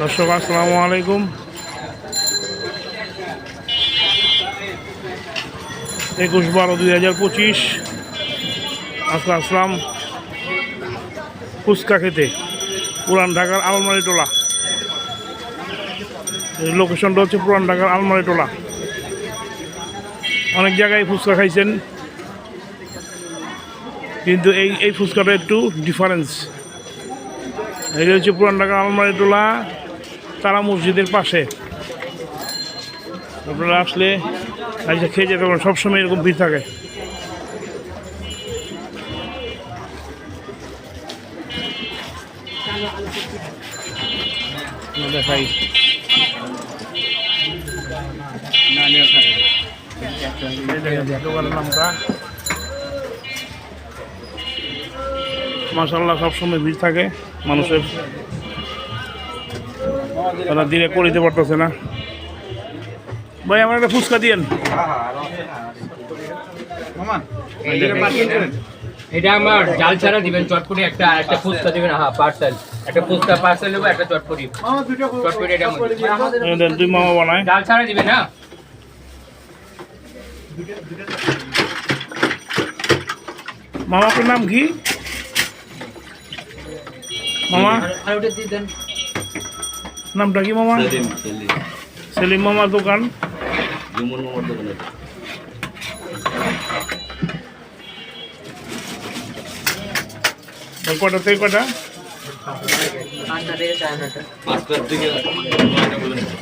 দর্শক, আসসালামু আলাইকুম। একুশ বারো দুই হাজার পঁচিশ। আজকে আসলাম ফুচকা খেতে। পুরান ঢাকার আলমারি টোলা। লোকেশনটা হচ্ছে পুরান ঢাকার আলমারি টোলা। অনেক জায়গায় ফুচকা খাইছেন। কিন্তু এই এই ফুচকাটা একটু ডিফারেন্স এটা হচ্ছে পুরান ঢাকার আলমারি টোলা। তারা মসজিদের পাশে। আপনারা আসলে আজকে খেয়ে যেতে পারেন, সবসময় এরকম ভিড় থাকে। মাসাল্লাহ সবসময় ভিড় থাকে মানুষের। তারা দিনে করিতে পারতেছে না। ভাই আমার একটা ফুচকা দিয়েন। এটা আমার জাল ছাড়া দিবেন চটপটি একটা একটা ফুচকা দিবেন। হ্যাঁ পার্সেল একটা ফুচকা পার্সেল নেব একটা চটপটি চটপটি এটা দুই মামা বানায়। ডাল ছাড়া দিবেন হ্যাঁ? মামা আপনার নাম কি? মামা? আর ওটা দিয়ে দেন। নামটা কি মামা? সেলিম মামার দোকান। জুমুর মামার দোকানে। কটা থেকে কটা?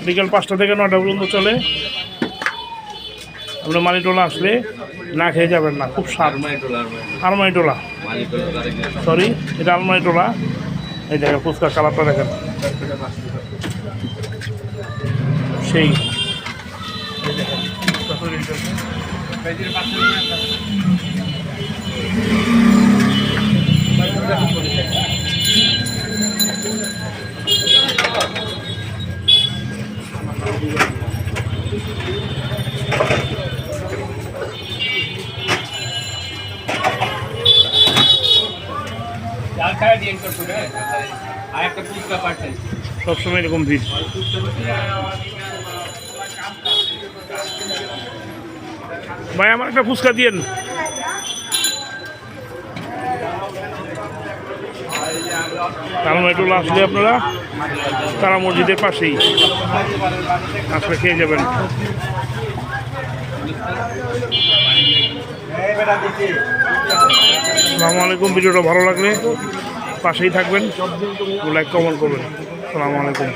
বিকাল পাঁচটা থেকে নটা পর্যন্ত চলে। আপনার মালিটোলা আসলে না খেয়ে যাবেন না খুব স্বাদ। আরমাই টোলা আরমাই আলমারি টোলা। মালিক টোলা তারিখে সরি এটা আলমারি টোলা। এই দেখেন ফুচকার কালারটা দেখেন সেই এই দেখেন, সবসময় এরকম ভিড়। ভাই আমার একটা ফুচকা দিয়েন। কালমাইটুলা আসলে আপনারা তারা মসজিদের পাশেই আসলে খেয়ে যাবেন। আসসালামু আলাইকুম ভিডিওটা ভালো লাগলে পাশেই থাকবেন। লাইক কমেন্ট করবেন। আসসালামু আলাইকুম।